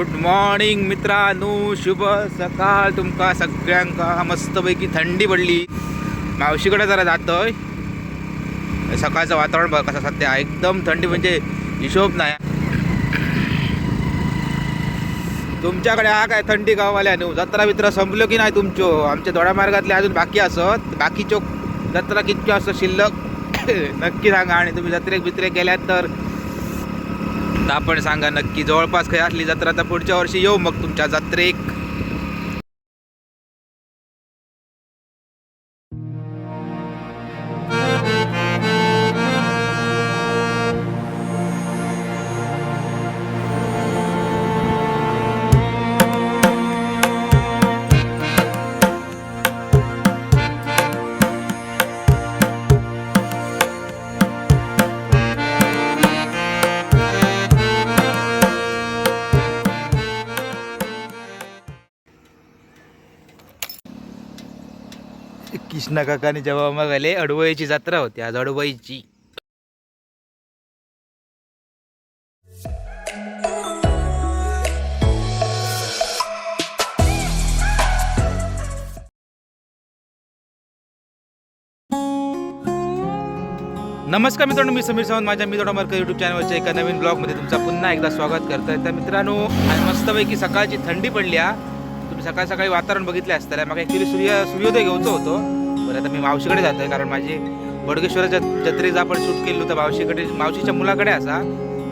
Good morning मित्रांनो. शुभ सकाळ तुमका सगळ्यांका. मस्तपैकी थंडी पडली. मावशीकडे जरा जातोय. सकाळचं वातावरण बघा कसं सध्या. एकदम थंडी म्हणजे हिशोब नाही. तुमच्याकडे हा काय थंडी गाववाल्या न्यू? जत्रा बित्रा संपलो की नाही तुमच्यो? आमच्या दोड्या मार्गातले अजून बाकी असत. बाकीच्यो जत्रा कितक्यो असत शिल्लक? नक्की सांगा. आणि तुम्ही जत्रेक बित्रेक गेल्यात तर तर आपण सांगा नक्की जवळपास काही असली जत्रा तर पुढच्या वर्षी येऊ मग तुमच्या जत्रेक. कृष्णा काकाने जेव्हा मग आले अडवळीची जत्रा होती. आज अडवळीची. नमस्कार मित्रांनो मी समीर सावंत. माझ्या मी मार्क यूट्यूब चॅनलवरच्या एका नवीन ब्लॉगमध्ये तुमचं पुन्हा एकदा स्वागत करतोय. तर मित्रांनो आज मस्तपैकी सकाळची थंडी पडली हा. तुम्ही सकाळ सकाळी वातावरण बघितले असतं. मग ॲक्च्युली सूर्य सूर्योदय घ्यायचं होतो. बरं आता मी मावशीकडे जातोय कारण माझी बडगेश्वराच्या जत्रेचा आपण शूट केलं होतं मावशीकडे मावशीच्या मुलाकडे असा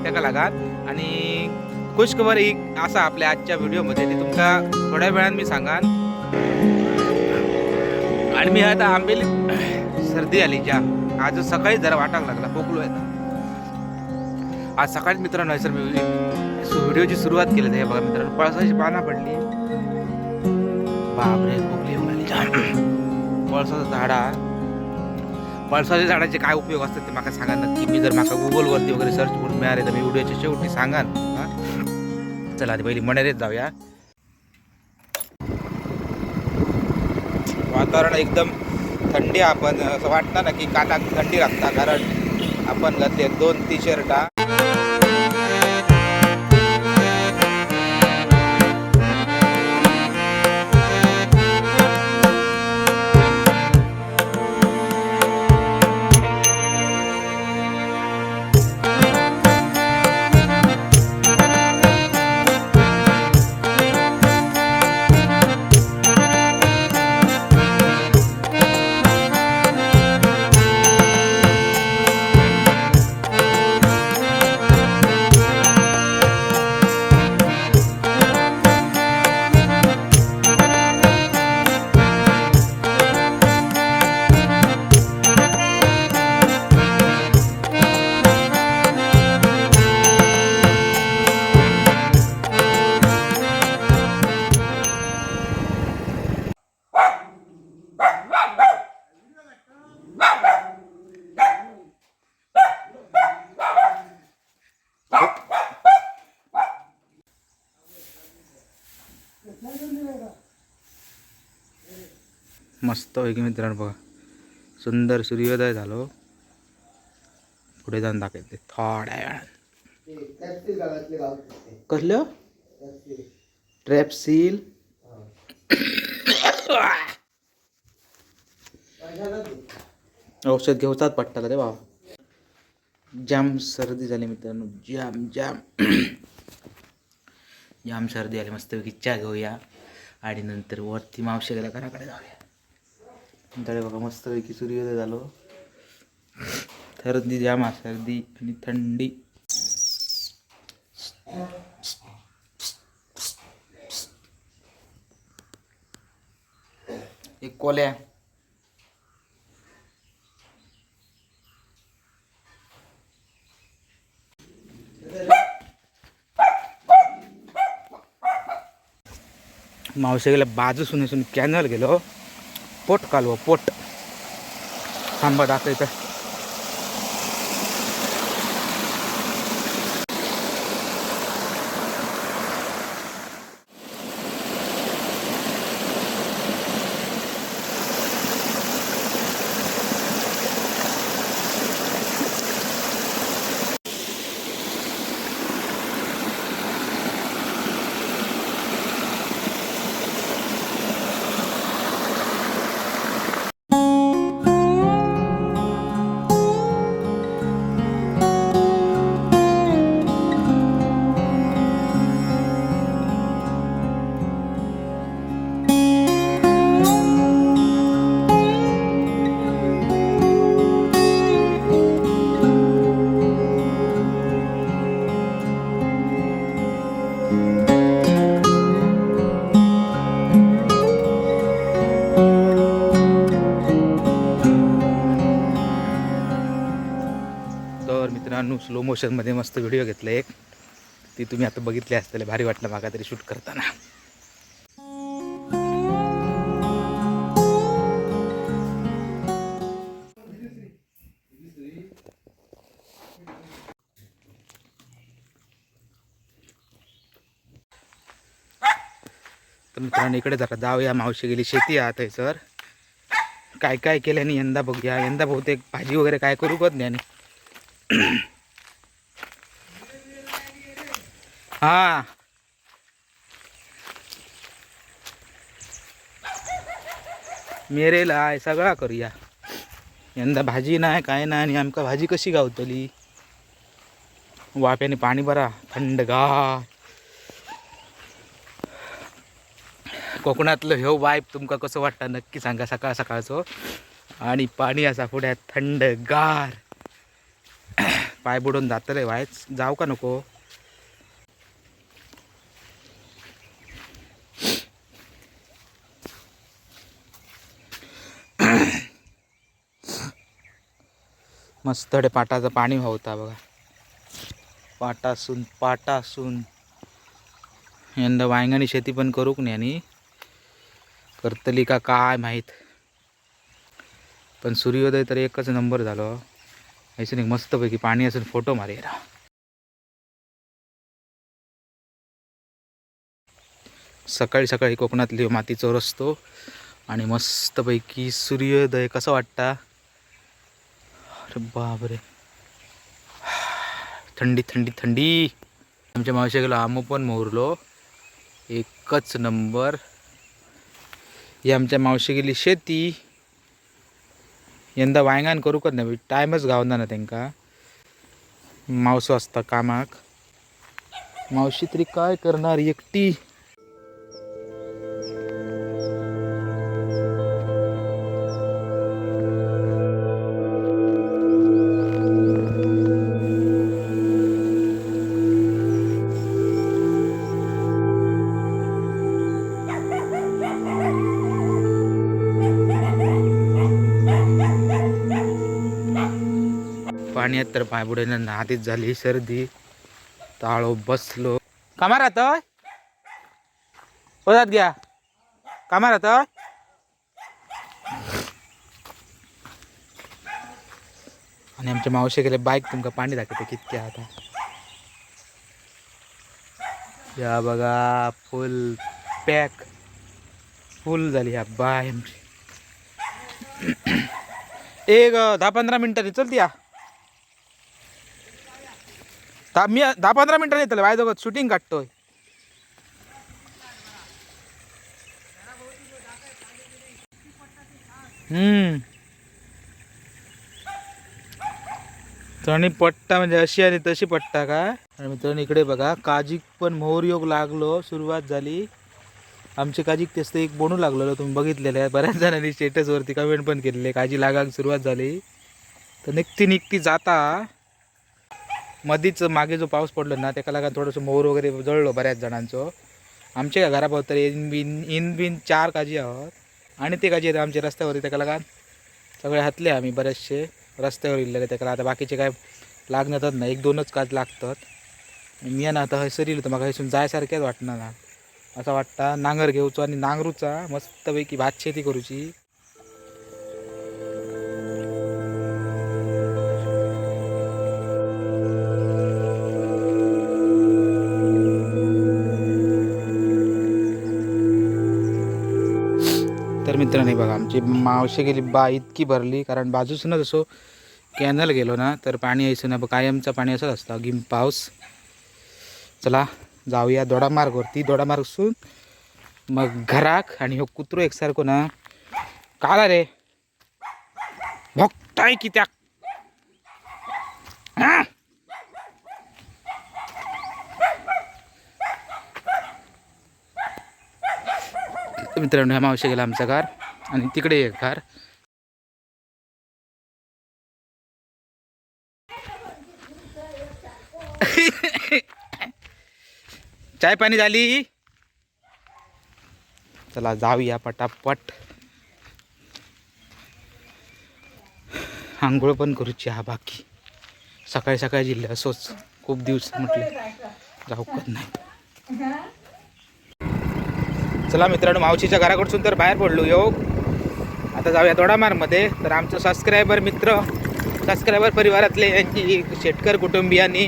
त्याका लागात. आणि खुश खबर ही असा आपल्या आजच्या व्हिडिओमध्ये ते तुमका थोड्या वेळात मी सांगान. आणि मी आता आंबेली सर्दी आली ज्या आज सकाळी जरा वाटायला लागला खोकलो आहे आज सकाळीच मित्रांनो सर मी व्हिडिओची सुरुवात केली हे बघा मित्रांनो पळसाची पाना पडली. बापरे खोकली आली. पळसाचं झाडा. पळसाच्या झाडाचे काय उपयोग असतात ते माका सांगा नक्की. मी जर माका गुगलवरती वगैरे सर्च करून मिळाले तर मी व्हिडिओच्या शेवटी सांगान. चला आधी पहिली मनेरेच जाऊया. वातावरण एकदम थंडी आपण असं वाटतं ना की कानाक थंडी लागता कारण आपण घातले दोन टी शर्टा मस्त पैकी मित्रांनो बघा. सुंदर सूर्योदय झालो हो. पुढे जाऊन दाखवते. थोड्या वेळात कसलं? ट्रॅपसील औषध घेऊचाच पडटा रे बाबा? जाम सर्दी झाली मित्रांनो. जाम जाम. याम सर्दी आली. मस्तपैकी चहा घेऊया. आणि नंतर वरती मावशी गेल्या घराकडे जाऊया. नंतर बघा मस्तपैकी सूर्योदय झालो हो. सर्दी जाम सर्दी आणि थंडी. एक कोल्या. मावशेला गेल्या बाजू सुने सुने कॅनल गेलो. पोट कालव पोट. थांबा स्लो मोशनमध्ये मस्त व्हिडिओ घेतला एक. ती तुम्ही आता बघितली असताना भारी वाटलं मागा तरी शूट करताना. तर मित्रांनो इकडे जरा जाऊया. मावशी गेली शेती आहात आहे सर. काय काय केल्याने यंदा बघूया. यंदा बहुतेक भाजी वगैरे काय करू कत नाही आणि हा. मेरेला आहे सगळा करूया. यंदा भाजी नाही काय नाही आणि आमका भाजी कशी गावतली? वाप्याने पाणी बरा थंडगार कोकणातलं ह्यो वाईब तुमका कसं वाटतं नक्की सांगा सकाळ सकाळचं हो. आणि पाणी असा पुढ्यात थंडगार पाय बुडून जातले वायच जाऊ का नको? मस्त पाटाचं पाणी वाहता बघा. पाटासून पाटासून. यंदा वांगणी शेती पण करूक नाही आणि? करतली का काय माहीत. पण सूर्योदय तर एकच नंबर झालो. ऐसून एक मस्तपैकी पाणी असून फोटो मारेल सकाळी सकाळी कोकणातली मातीचो रस्तो आणि मस्तपैकी सूर्योदय कसं वाटता? अरे बापरे. थंडी थंडी थंडी. आमच्या मावशी आमो पण मोहरलो एकच नंबर. ही आमच्या मावशी गेली शेती. यंदा वांयगान करू कर नाही? टायमच गावना ना तांकां मावसो आसता कामाक. मावशी तरी काय करणार? एकटी. पाण्यात तर पायबुड्यानं नातीच झाली सर्दी. ताळो बसलो. कामा राहतोय होतात घ्या. कामा राहतोय आणि आमच्या मावशी गेले बाईक तुमका पाणी दाखवते कितके आता. या बघा फुल पॅक. फुल झाली या बाय आमची. एक दहा पंधरा मिनटांनी चलती या. दा मी दहा पंधरा मिनटांनी येतले बाय दोघं शूटिंग काढतोय. हम्म. तणी पट्टा म्हणजे अशी आणि तशी पट्टा का? आणि मित्रांनो इकडे बघा काजीक पण मोहर योग लागलो सुरुवात झाली. आमची काजीक तेच ते एक बनू लागलेलो तुम्ही बघितलेलं आहे. बऱ्याच जणांनी स्टेटसवरती कमेंट पण केलेले. काजी लागाक सुरुवात झाली. तर निघती निघती जाता. मधीच मागे जो पाऊस पडलो ना त्याला लागून थोडंसं मोर वगैरे जळलो बऱ्याच जणांचं. आमच्या घराभोवतर इन बीन इन बीन चार काजी आहोत. आणि ते काजी आहेत आमच्या रस्त्यावरती त्याला लागून सगळे हातले आम्ही बरेचसे रस्त्यावर इल्लेले त्याला आता बाकीचे काय लागणारच नाही एक दोनच काज लागतात. मी ना आता हयसर येईल तर म्हाका हयसून जायसारकेच वाटणार ना. असं वाटता नांगर घेवचो आणि नांगरूचा मस्तपैकी भात शेती करूची. आमची मावशी गेली बा इतकी भरली कारण बाजूच ना जसो कॅनल गेलो ना तर पाणी यायचं ना कायमचं पाणी असंच असतं. गिम पाऊस. चला जाऊया दोडामार्गवरती. दोडामार्गसून मग घराक आणि हो कुत्रो एकसारखो ना काला रे. भोगताय की त्या मित्रांनो ह्या मावशी गेला आमचा कार आणि तिकडे एक कार चाय पाणी झाली. चला जाऊया पटापट. आंघोळ पण करूची हा बाकी. सकाळी सकाळी जिल्ह्या असोच. खूप दिवस म्हटले. जाऊ कत नाही. चला मित्रांनो मावशीच्या घराकडसून तर बाहेर पडलो योग आता जाऊया दोडामारमध्ये. तर आमचं सबस्क्रायबर मित्र सबस्क्रायबर परिवारातले यांची शेटकर कुटुंबियांनी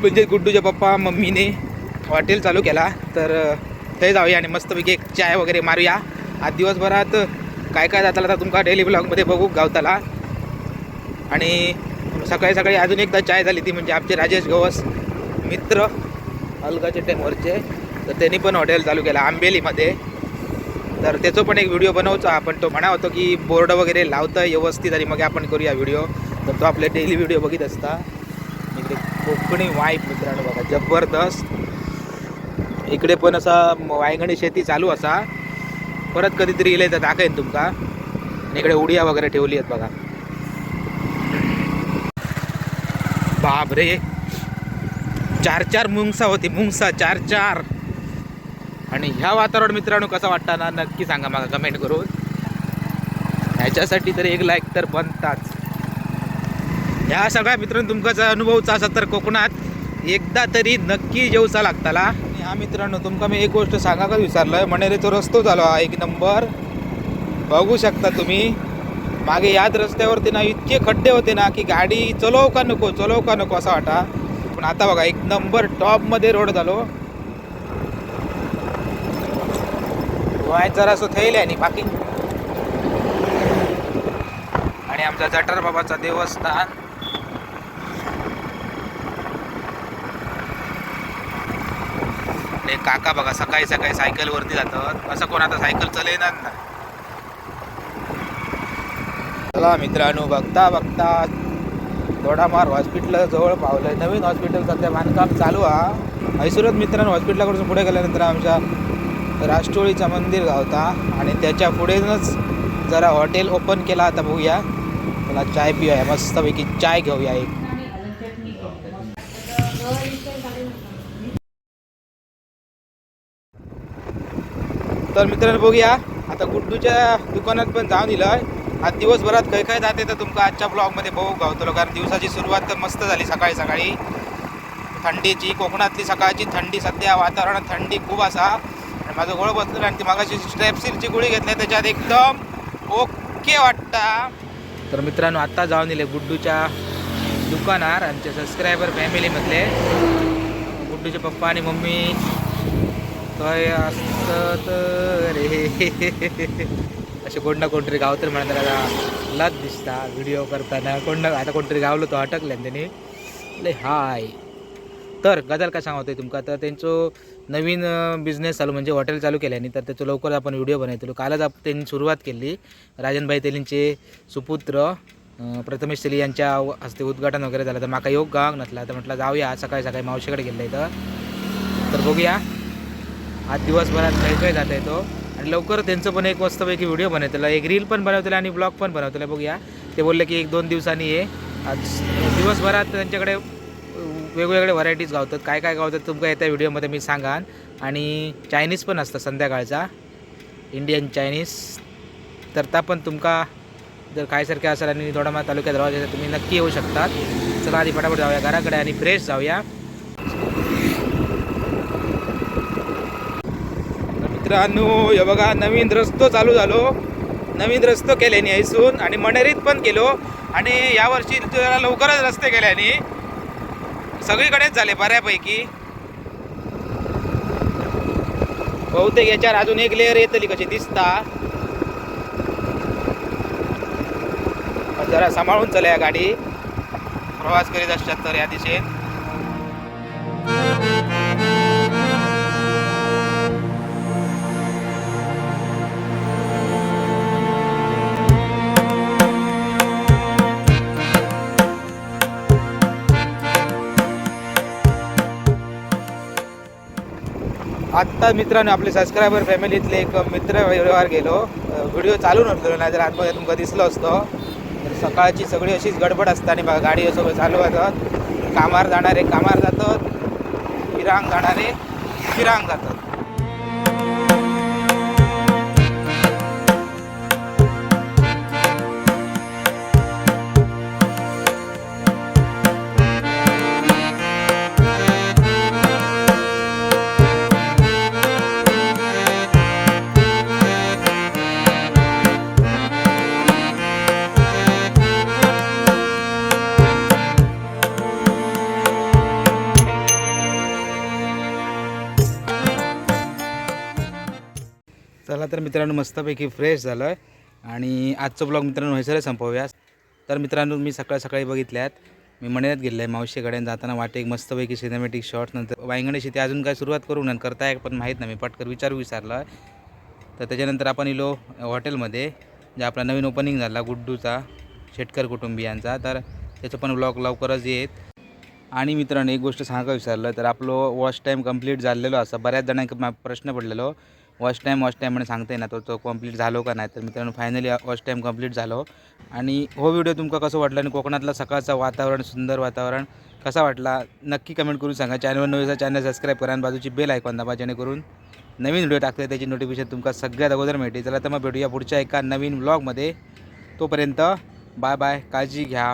म्हणजे गुड्डूच्या पप्पा मम्मीने हॉटेल चालू केला. तर ते जाऊया आणि मस्तपैकी एक चाय वगैरे मारूया. आज दिवसभरात काय काय जाताला तर तुमका डेली ब्लॉगमध्ये बघू गावताला. आणि सकाळी सकाळी अजून एकदा चाय झाली ती म्हणजे आमचे राजेश गवस मित्र अलगाचे टेमवरचे तर त्यांनी पण हॉटेल चालू केलं आंबेलीमध्ये. तर त्याचं पण एक व्हिडिओ बनवतो. आपण तो म्हणा होतो की बोर्ड वगैरे लावतं व्यवस्थित आणि मग आपण करूया व्हिडिओ तर तो आपले डेली व्हिडिओ बघित असता. इकडे कोकणी वाईफ मित्रांनो बघा जबरदस्त. इकडे पण असा वायगणी शेती चालू असा. परत कधीतरी येईल तर दाखवेन तुमका. आणि इकडे उडिया वगैरे ठेवली आहेत बघा. बाप रे चार चार मुंगसा होती मुंगसा चार चार. आणि ह्या वातावरण मित्रांनो कसा वाटताना नक्की सांगा मला कमेंट करून. ह्याच्यासाठी तर एक लाईक तर बनताच. ह्या सगळ्या मित्रांनो तुमचा जर अनुभवचा असा तर कोकणात एकदा तरी नक्की जेवचा लागताला. आणि हा मित्रांनो तुमका मी एक गोष्ट सांगाकच विसरलोय. म्हणे तो रस्तो झालो हा एक नंबर. बघू शकता तुम्ही. मागे याच रस्त्यावरती ना इतके खड्डे होते ना की गाडी चलव का नको चलव का नको असा वाटा. पण आता बघा एक नंबर टॉपमध्ये रोड झालो. वाय जरासो थैल आहे आणि बाकी. आणि आमचा जटर बाबाचा देवस्थान. नाही काका बघा सकाळी सकाळी सायकल वरती जातात. असं कोण आता सायकल चलेनाच ना चला मित्रांनो बघता बघता. दोडामार हॉस्पिटल जवळ पावलं नवीन हॉस्पिटल सध्या बांधकाम चालू हा म्हैसूरत मित्रांनो हॉस्पिटलाकडून पुढे गेल्यानंतर आमच्या राष्ट्रोळीचा मंदिर गावता आणि त्याच्या पुढेच जरा हॉटेल ओपन केला आता बघूया. मला चाय पिऊया मस्तपैकी चाय घेऊया एक. तर मित्रांनो बघूया आता गुड्डूच्या दुकानात पण जाऊन दिलं आज दिवसभरात काय काय जाते तर तुमका आजच्या ब्लॉगमध्ये बघू गावतलो कारण दिवसाची सुरुवात तर मस्त झाली सकाळी सकाळी. थंडीची कोकणातली सकाळची थंडी सध्या वातावरणात थंडी खूप असा. माझं गोळ बसलेलं आणि ती मागाशी स्ट्रेपसिलची गोळी घेतली. त्याच्यात एकदम ओके वाटता. तर मित्रांनो आत्ता जाऊन दिले गुड्डूच्या दुकानार आमच्या सबस्क्रायबर फॅमिलीमधले गुड्डूचे पप्पा आणि मम्मी. काय असत रे? असे कोण ना कोणतरी गावतर म्हणा त्याला लत दिसता व्हिडिओ करताना. कोण ना आता कोणतरी गावलो तो अटकले त्यांनी. लय हाय. तर गजाल काय सांगतोय तुमका? तर त्यांचं नवीन बिझनेस चालू म्हणजे हॉटेल चालू केल्याने तर त्याचं लवकर आपण व्हिडिओ बनवतो कालच आप त्यांनी सुरुवात केली. राजनभाई तेलींचे सुपुत्र प्रथमेश तेली यांच्या हस्ते उद्घाटन वगैरे झालं. तर माका योग गावाक नसला तर म्हटलं जाऊया सकाळी सकाळी मावशीकडे गेलं इथं तर बघूया. आज दिवसभरात काही काही जाता येतो आणि लवकर त्यांचं पण एक मस्तपैकी व्हिडिओ बनवतला. एक रील पण बनवतेला आणि ब्लॉग पण बनवतला. बघूया. ते बोलले की एक दोन दिवसांनी ये. आज दिवसभरात त्यांच्याकडे वेगवेगळे व्हरायटीज गावतात. काय काय गावतात तुमका येत्या व्हिडिओमध्ये मी सांगान. आणि चायनीज पण असतं संध्याकाळचा. इंडियन चायनीज तर त्या पण तुमका जर खायसारखे असेल आणि दोडामा तालुक्यात राहायचे तर तुम्ही नक्की येऊ शकतात. चला आधी फटाफट जाऊया घराकडे आणि फ्रेश जाऊया. मित्रांनो हे बघा नवीन रस्तो चालू झालो. नवीन रस्तो केल्याने ऐसून आणि मणेरीत पण केलो आणि यावर्षी जरा लवकरच रस्ते केल्याने सगळीकडेच झाले बऱ्यापैकी. बहुतेक याच्यावर अजून एक लेअर येतली कशी दिसता. जरा सांभाळून चला या गाडी. प्रवास करीत असतात तर या दिशेन आत्ता मित्रांनो आपले सबस्क्रायबर फॅमिलीतले एक मित्र व्यवहार गेलो. व्हिडिओ चालू नव्हतो नाही तर आतमध्ये तुमका दिसलो असतो. तर सकाळची सगळी अशीच गडबड असता आणि बघा गाडी सगळं चालू असतात कामार जाणारे कामार जातात फिरांग जाणारे फिरांग जातात. चला तर मित्रांनो मस्तपैकी फ्रेश झालं आहे आणि आजचं ब्लॉग मित्रांनो हैसरच संपवूया. तर मित्रांनो मी सकाळ सकाळी बघितल्यात. मी मण्यात गेलो आहे मावशीकडे. जाताना वाटे एक मस्तपैकी सिनेमॅटिक शॉट नंतर वांगणीशी ते अजून काय सुरुवात करू ना करताय पण माहीत नाही. मी पटकन विचारू विचारलं तर त्याच्यानंतर आपण इलो हॉटेलमध्ये जे आपला नवीन ओपनिंग झाला गुड्डूचा शेटकर कुटुंबियांचा. तर त्याचं पण ब्लॉग लवकरच येत आणि मित्रांनो एक गोष्ट सांगा विचारलं तर आपलं वॉच टाईम कंप्लीट झालेलो असं बऱ्याच जणांक प्रश्न पडलेलो. वॉच टाईम वॉच टाईम म्हणून सांगते ना तो तो कंप्लीट झालो का नाही तर मित्रांनो फायनली वॉच टाईम कंप्लीट झालो. आणि हो व्हिडिओ तुमका कसं वाटलं आणि कोकणातलं सकाळचं वातावरण सुंदर वातावरण कसा वाटला? नक्की कमेंट करून सांगा. चॅनलवर नवीन चॅनल सबस्क्राईब करा आणि बाजूची बेल ऐकून दाबा जेणेकरून नवीन व्हिडिओ टाकले त्याची नोटिफिकेशन तुमका सगळ्यात अगोदर मिळते चला तर मग भेटूया पुढच्या एका नवीन ब्लॉगमध्ये तोपर्यंत बाय बाय काळजी घ्या.